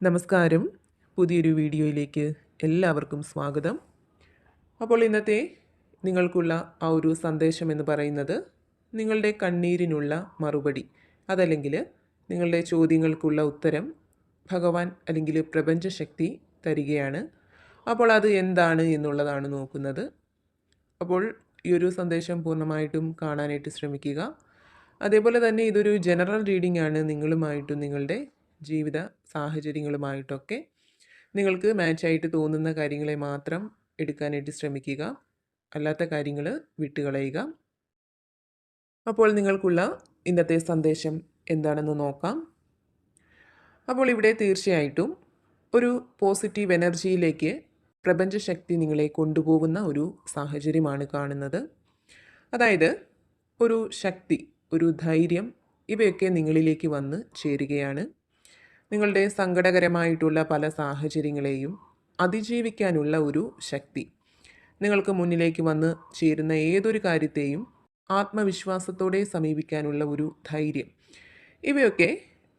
നമസ്കാരം. പുതിയൊരു വീഡിയോയിലേക്ക് എല്ലാവർക്കും സ്വാഗതം. അപ്പോൾ ഇന്നത്തെ നിങ്ങൾക്കുള്ള ആ ഒരു സന്ദേശം എന്ന് പറയുന്നത് നിങ്ങളുടെ കണ്ണീരിനുള്ള മറുപടി. അതല്ലെങ്കിൽ നിങ്ങളുടെ ചോദ്യങ്ങൾക്കുള്ള ഉത്തരം ഭഗവാൻ അല്ലെങ്കിൽ പ്രപഞ്ചശക്തി തരികയാണ്. അപ്പോൾ അത് എന്താണ് എന്നുള്ളതാണ് നോക്കുന്നത്. അപ്പോൾ ഈ ഒരു സന്ദേശം പൂർണമായിട്ടും കാണാനായിട്ട് ശ്രമിക്കുക. അതേപോലെ തന്നെ ഇതൊരു ജനറൽ റീഡിംഗ് ആണ് നിങ്ങളുമായിട്ടും നിങ്ങളുടെ ജീവിത സാഹചര്യങ്ങളുമായിട്ടൊക്കെ നിങ്ങൾക്ക് മാച്ചായിട്ട് തോന്നുന്ന കാര്യങ്ങളെ മാത്രം എടുക്കാനായിട്ട് ശ്രമിക്കുക. അല്ലാത്ത കാര്യങ്ങൾ വിട്ടുകളയുക. അപ്പോൾ നിങ്ങൾക്കുള്ള ഇന്നത്തെ സന്ദേശം എന്താണെന്ന് നോക്കാം. അപ്പോൾ ഇവിടെ തീർച്ചയായിട്ടും ഒരു പോസിറ്റീവ് എനർജിയിലേക്ക് പ്രപഞ്ചശക്തി നിങ്ങളെ കൊണ്ടുപോകുന്ന ഒരു സാഹചര്യമാണ് കാണുന്നത്. അതായത് ഒരു ശക്തി ഒരു ധൈര്യം ഇവയൊക്കെ നിങ്ങളിലേക്ക് വന്ന് ചേരുകയാണ്. നിങ്ങളുടെ സങ്കടകരമായിട്ടുള്ള പല സാഹചര്യങ്ങളെയും അതിജീവിക്കാനുള്ള ഒരു ശക്തി. നിങ്ങൾക്ക് മുന്നിലേക്ക് വന്ന് ചേരുന്ന ഏതൊരു കാര്യത്തെയും ആത്മവിശ്വാസത്തോടെ സമീപിക്കാനുള്ള ഒരു ധൈര്യം. ഇവയൊക്കെ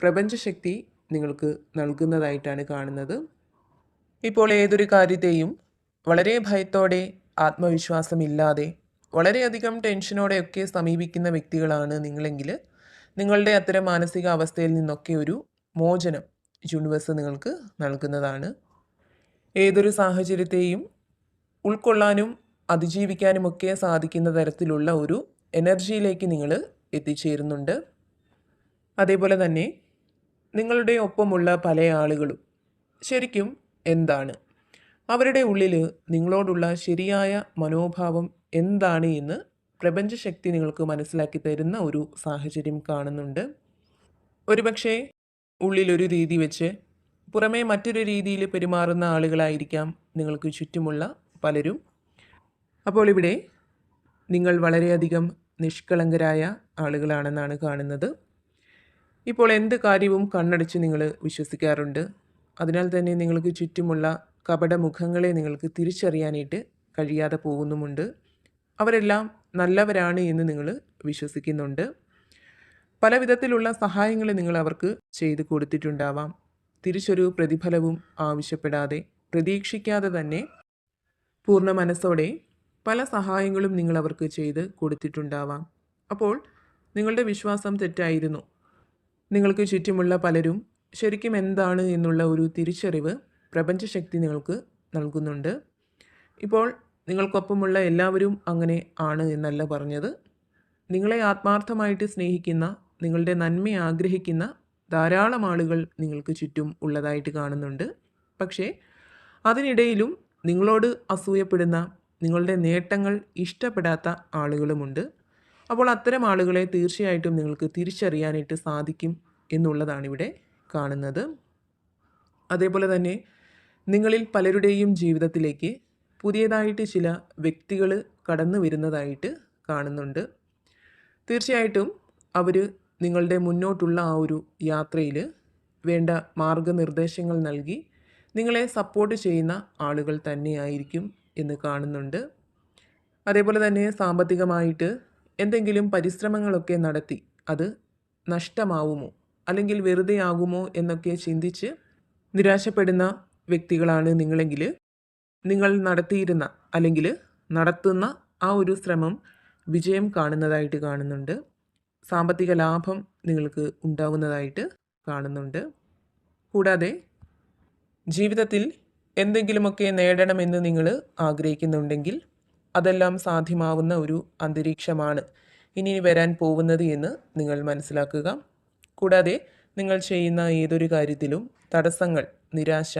പ്രപഞ്ചശക്തി നിങ്ങൾക്ക് നൽകുന്നതായിട്ടാണ് കാണുന്നത്. ഇപ്പോൾ ഏതൊരു കാര്യത്തെയും വളരെ ഭയത്തോടെ ആത്മവിശ്വാസമില്ലാതെ വളരെയധികം ടെൻഷനോടെയൊക്കെ സമീപിക്കുന്ന വ്യക്തികളാണ് നിങ്ങളെങ്കിൽ നിങ്ങളുടെ അത്തരം മാനസികാവസ്ഥയിൽ നിന്നൊക്കെ ഒരു മോചനം യൂണിവേഴ്സ് നിങ്ങൾക്ക് നൽകുന്നതാണ്. ഏതൊരു സാഹചര്യത്തെയും ഉൾക്കൊള്ളാനും അതിജീവിക്കാനുമൊക്കെ സാധിക്കുന്ന തരത്തിലുള്ള ഒരു എനർജിയിലേക്ക് നിങ്ങൾ എത്തിച്ചേരുന്നുണ്ട്. അതേപോലെ തന്നെ നിങ്ങളുടെ ഒപ്പമുള്ള പല ആളുകളും ശരിക്കും എന്താണ്? അവരുടെ ഉള്ളിൽ നിങ്ങളോടുള്ള ശരിയായ മനോഭാവം എന്താണ് എന്ന് പ്രപഞ്ചശക്തി നിങ്ങൾക്ക് മനസ്സിലാക്കി തരുന്ന ഒരു സാഹചര്യം കാണുന്നുണ്ട്. ഒരുപക്ഷെ ഉള്ളിലൊരു രീതി വെച്ച് പുറമേ മറ്റൊരു രീതിയിൽ പെരുമാറുന്ന ആളുകളായിരിക്കാം നിങ്ങൾക്ക് ചുറ്റുമുള്ള പലരും. അപ്പോൾ ഇവിടെ നിങ്ങൾ വളരെയധികം നിഷ്കളങ്കരായ ആളുകളാണെന്നാണ് കാണുന്നത്. ഇപ്പോൾ എന്ത് കാര്യവും കണ്ണടച്ച് നിങ്ങൾ വിശ്വസിക്കാറുണ്ട്. അതിനാൽ തന്നെ നിങ്ങൾക്ക് ചുറ്റുമുള്ള കപട മുഖങ്ങളെ നിങ്ങൾക്ക് തിരിച്ചറിയാനായിട്ട് കഴിയാതെ പോകുന്നുമുണ്ട്. അവരെല്ലാം നല്ലവരാണ് എന്ന് നിങ്ങൾ വിശ്വസിക്കുന്നുണ്ട്. പല വിധത്തിലുള്ള സഹായങ്ങൾ നിങ്ങൾ അവർക്ക് ചെയ്തു കൊടുത്തിട്ടുണ്ടാവാം. തിരിച്ചൊരു പ്രതിഫലവും ആവശ്യപ്പെടാതെ പ്രതീക്ഷിക്കാതെ തന്നെ പൂർണ മനസ്സോടെ പല സഹായങ്ങളും നിങ്ങൾ അവർക്ക് ചെയ്ത് കൊടുത്തിട്ടുണ്ടാവാം. അപ്പോൾ നിങ്ങളുടെ വിശ്വാസം തെറ്റായിരുന്നു. നിങ്ങൾക്ക് ചുറ്റുമുള്ള പലരും ശരിക്കും എന്താണ് എന്നുള്ള ഒരു തിരിച്ചറിവ് പ്രപഞ്ചശക്തി നിങ്ങൾക്ക് നൽകുന്നുണ്ട്. ഇപ്പോൾ നിങ്ങൾക്കൊപ്പമുള്ള എല്ലാവരും അങ്ങനെ ആണ് എന്നല്ല പറഞ്ഞത്. നിങ്ങളെ ആത്മാർത്ഥമായിട്ട് സ്നേഹിക്കുന്ന നിങ്ങളുടെ നന്മ ആഗ്രഹിക്കുന്ന ധാരാളം ആളുകൾ നിങ്ങൾക്ക് ചുറ്റും ഉള്ളതായിട്ട് കാണുന്നുണ്ട്. പക്ഷേ അതിനിടയിലും നിങ്ങളോട് അസൂയപ്പെടുന്ന നിങ്ങളുടെ നേട്ടങ്ങൾ ഇഷ്ടപ്പെടാത്ത ആളുകളുമുണ്ട്. അപ്പോൾ അത്തരം ആളുകളെ തീർച്ചയായിട്ടും നിങ്ങൾക്ക് തിരിച്ചറിയാനായിട്ട് സാധിക്കും എന്നുള്ളതാണ് ഇവിടെ കാണുന്നത്. അതേപോലെ തന്നെ നിങ്ങളിൽ പലരുടെയും ജീവിതത്തിലേക്ക് പുതിയതായിട്ട് ചില വ്യക്തികൾ കടന്നു വരുന്നതായിട്ട് കാണുന്നുണ്ട്. തീർച്ചയായിട്ടും അവർ നിങ്ങളുടെ മുന്നോട്ടുള്ള ആ ഒരു യാത്രയിൽ വേണ്ട മാർഗനിർദ്ദേശങ്ങൾ നൽകി നിങ്ങളെ സപ്പോർട്ട് ചെയ്യുന്ന ആളുകൾ തന്നെയായിരിക്കും എന്ന് കാണുന്നുണ്ട്. അതേപോലെ തന്നെ സാമ്പത്തികമായിട്ട് എന്തെങ്കിലും പരിശ്രമങ്ങളൊക്കെ നടത്തി അത് നഷ്ടമാവുമോ? അല്ലെങ്കിൽ വെറുതെ ആകുമോ എന്നൊക്കെ ചിന്തിച്ച് നിരാശപ്പെടുന്ന വ്യക്തികളാണ് നിങ്ങളെങ്കിൽ നിങ്ങൾ നടത്തിയിരുന്ന അല്ലെങ്കിൽ നടത്തുന്ന ആ ഒരു ശ്രമം വിജയം കാണുന്നതായിട്ട് കാണുന്നുണ്ട്. സാമ്പത്തിക ലാഭം നിങ്ങൾക്ക് ഉണ്ടാകുന്നതായിട്ട് കാണുന്നുണ്ട്. കൂടാതെ ജീവിതത്തിൽ എന്തെങ്കിലുമൊക്കെ നേടണമെന്ന് നിങ്ങൾ ആഗ്രഹിക്കുന്നുണ്ടെങ്കിൽ അതെല്ലാം സാധ്യമാവുന്ന ഒരു അന്തരീക്ഷമാണ് ഇനി വരാൻ പോകുന്നത് എന്ന് നിങ്ങൾ മനസ്സിലാക്കുക. കൂടാതെ നിങ്ങൾ ചെയ്യുന്ന ഏതൊരു കാര്യത്തിലും തടസ്സങ്ങൾ നിരാശ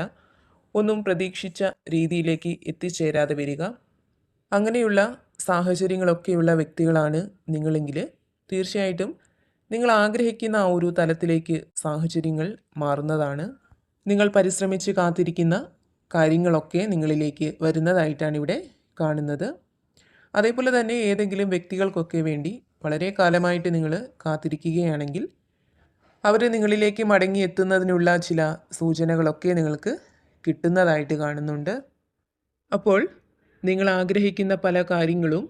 ഒന്നും പ്രതീക്ഷിച്ച രീതിയിലേക്ക് എത്തിച്ചേരാതെ വരിക. അങ്ങനെയുള്ള സാഹചര്യങ്ങളൊക്കെയുള്ള വ്യക്തികളാണ് നിങ്ങളെങ്കിൽ തീർച്ചയായിട്ടും നിങ്ങൾ ആഗ്രഹിക്കുന്ന ആ ഒരു തലത്തിലേക്ക് സാഹചര്യങ്ങൾ മാറുന്നതാണ്. നിങ്ങൾ പരിശ്രമിച്ച് കാത്തിരിക്കുന്ന കാര്യങ്ങളൊക്കെ നിങ്ങളിലേക്ക് വരുന്നതായിട്ടാണ് ഇവിടെ കാണുന്നത്. അതേപോലെ തന്നെ ഏതെങ്കിലും വ്യക്തികൾക്കൊക്കെ വേണ്ടി വളരെ കാലമായിട്ട് നിങ്ങൾ കാത്തിരിക്കുകയാണെങ്കിൽ അവർ നിങ്ങളിലേക്ക് മടങ്ങി എത്തുന്നതിനുള്ള ചില സൂചനകളൊക്കെ നിങ്ങൾക്ക് കിട്ടുന്നതായിട്ട് കാണുന്നുണ്ട്. അപ്പോൾ നിങ്ങൾ ആഗ്രഹിക്കുന്ന പല കാര്യങ്ങളും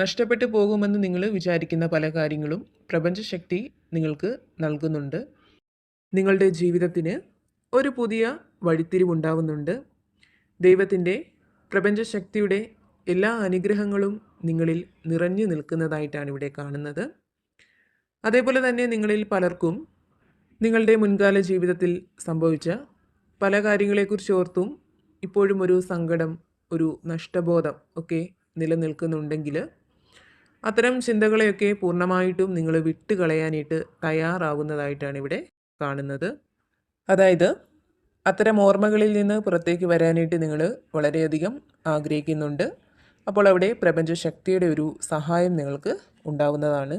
നഷ്ടപ്പെട്ടു പോകുമെന്ന് നിങ്ങൾ വിചാരിക്കുന്ന പല കാര്യങ്ങളും പ്രപഞ്ചശക്തി നിങ്ങൾക്ക് നൽകുന്നുണ്ട്. നിങ്ങളുടെ ജീവിതത്തിന് ഒരു പുതിയ വഴിത്തിരിവുണ്ടാവുന്നുണ്ട് ദൈവത്തിന്റെ പ്രപഞ്ചശക്തിയുടെ എല്ലാ അനുഗ്രഹങ്ങളും നിങ്ങളിൽ നിറഞ്ഞു നിൽക്കുന്നതായിട്ടാണ് ഇവിടെ കാണുന്നത്. അതേപോലെ തന്നെ നിങ്ങളിൽ പലർക്കും നിങ്ങളുടെ മുൻകാല ജീവിതത്തിൽ സംഭവിച്ച പല കാര്യങ്ങളെക്കുറിച്ച് ഓർത്തും ഇപ്പോഴും ഒരു സങ്കടം ഒരു നഷ്ടബോധം ഒക്കെ നിലനിൽക്കുന്നുണ്ടെങ്കിൽ അത്തരം ചിന്തകളെയൊക്കെ പൂർണമായിട്ടും നിങ്ങൾ വിട്ടുകളയാനായിട്ട് തയ്യാറാവുന്നതായിട്ടാണ് ഇവിടെ കാണുന്നത്. അതായത് അത്തരം ഓർമ്മകളിൽ നിന്ന് പുറത്തേക്ക് വരാനായിട്ട് നിങ്ങൾ വളരെയധികം ആഗ്രഹിക്കുന്നുണ്ട്. അപ്പോൾ അവിടെ പ്രപഞ്ചശക്തിയുടെ ഒരു സഹായം നിങ്ങൾക്ക് ഉണ്ടാവുന്നതാണ്.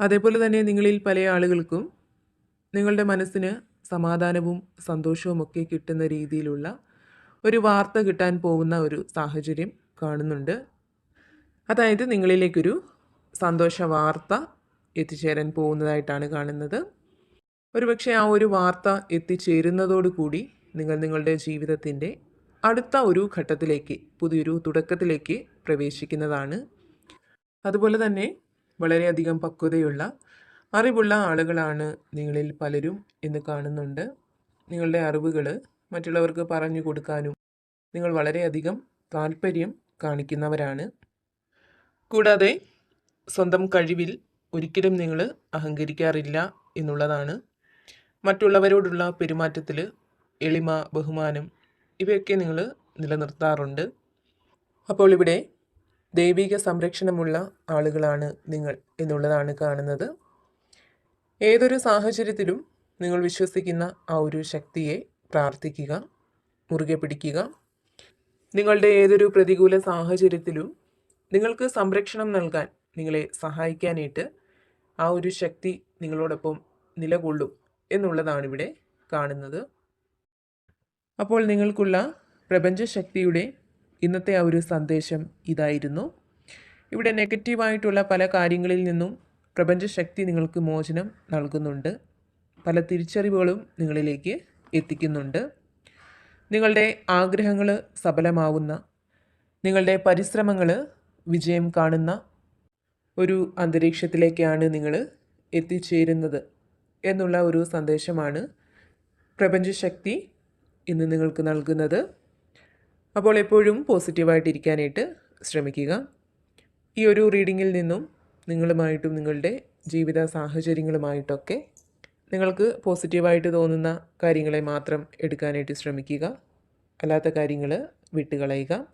അതേപോലെ തന്നെ നിങ്ങളിൽ പല ആളുകൾക്കും നിങ്ങളുടെ മനസ്സിന് സമാധാനവും സന്തോഷവും ഒക്കെ കിട്ടുന്ന രീതിയിലുള്ള ഒരു വാർത്ത കിട്ടാൻ പോകുന്ന ഒരു സാഹചര്യം കാണുന്നുണ്ട്. അതായത് നിങ്ങളിലേക്കൊരു സന്തോഷ വാർത്ത എത്തിച്ചേരാൻ പോകുന്നതായിട്ടാണ് കാണുന്നത്. ഒരുപക്ഷെ ആ ഒരു വാർത്ത എത്തിച്ചേരുന്നതോടുകൂടി നിങ്ങൾ നിങ്ങളുടെ ജീവിതത്തിന്റെ അടുത്ത ഒരു ഘട്ടത്തിലേക്ക് പുതിയൊരു തുടക്കത്തിലേക്ക് പ്രവേശിക്കുന്നതാണ്. അതുപോലെ തന്നെ വളരെയധികം പക്വതയുള്ള അറിവുള്ള ആളുകളാണ് നിങ്ങളിൽ പലരും എന്ന് കാണുന്നുണ്ട്. നിങ്ങളുടെ അറിവുകൾ മറ്റുള്ളവർക്ക് പറഞ്ഞു കൊടുക്കാനും നിങ്ങൾ വളരെയധികം താല്പര്യം കാണിക്കുന്നവരാണ്. കൂടാതെ സ്വന്തം കഴിവിൽ ഒരിക്കലും നിങ്ങൾ അഹങ്കരിക്കാറില്ല എന്നുള്ളതാണ്. മറ്റുള്ളവരോടുള്ള പെരുമാറ്റത്തിൽ എളിമ ബഹുമാനം ഇവയൊക്കെ നിങ്ങൾ നിലനിർത്താറുണ്ട്. അപ്പോൾ ഇവിടെ ദൈവിക സംരക്ഷണമുള്ള ആളുകളാണ് നിങ്ങൾ എന്നുള്ളതാണ് കാണുന്നത്. ഏതൊരു സാഹചര്യത്തിലും നിങ്ങൾ വിശ്വസിക്കുന്ന ആ ഒരു ശക്തിയെ പ്രാർത്ഥിക്കുക മുറുകെ പിടിക്കുക. നിങ്ങളുടെ ഏതൊരു പ്രതികൂല സാഹചര്യത്തിലും നിങ്ങൾക്ക് സംരക്ഷണം നൽകാൻ നിങ്ങളെ സഹായിക്കാനായിട്ട് ആ ഒരു ശക്തി നിങ്ങളോടൊപ്പം നിലകൊള്ളും എന്നുള്ളതാണ് ഇവിടെ കാണുന്നത്. അപ്പോൾ നിങ്ങൾക്കുള്ള പ്രപഞ്ചശക്തിയുടെ ഇന്നത്തെ ആ ഒരു സന്ദേശം ഇതായിരുന്നു. ഇവിടെ നെഗറ്റീവായിട്ടുള്ള പല കാര്യങ്ങളിൽ നിന്നും പ്രപഞ്ചശക്തി നിങ്ങൾക്ക് മോചനം നൽകുന്നുണ്ട്. പല തിരിച്ചറിവുകളും നിങ്ങളിലേക്ക് എത്തിക്കുന്നുണ്ട്. നിങ്ങളുടെ ആഗ്രഹങ്ങൾ സഫലമാവുന്ന നിങ്ങളുടെ പരിശ്രമങ്ങൾ വിജയം കാണുന്ന ഒരു അന്തരീക്ഷത്തിലേക്കാണ് നിങ്ങൾ എത്തിച്ചേരുന്നത് എന്നുള്ള ഒരു സന്ദേശമാണ് പ്രപഞ്ചശക്തി ഇന്ന് നിങ്ങൾക്ക് നൽകുന്നത്. അപ്പോൾ എപ്പോഴും പോസിറ്റീവായിട്ടിരിക്കാനായിട്ട് ശ്രമിക്കുക. ഈ ഒരു റീഡിങ്ങിൽ നിന്നും നിങ്ങളുമായിട്ടും നിങ്ങളുടെ ജീവിത സാഹചര്യങ്ങളുമായിട്ടൊക്കെ നിങ്ങൾക്ക് പോസിറ്റീവായിട്ട് തോന്നുന്ന കാര്യങ്ങളെ മാത്രം എടുക്കാനായിട്ട് ശ്രമിക്കുക. അല്ലാത്ത കാര്യങ്ങൾ വിട്ടുകളയുക.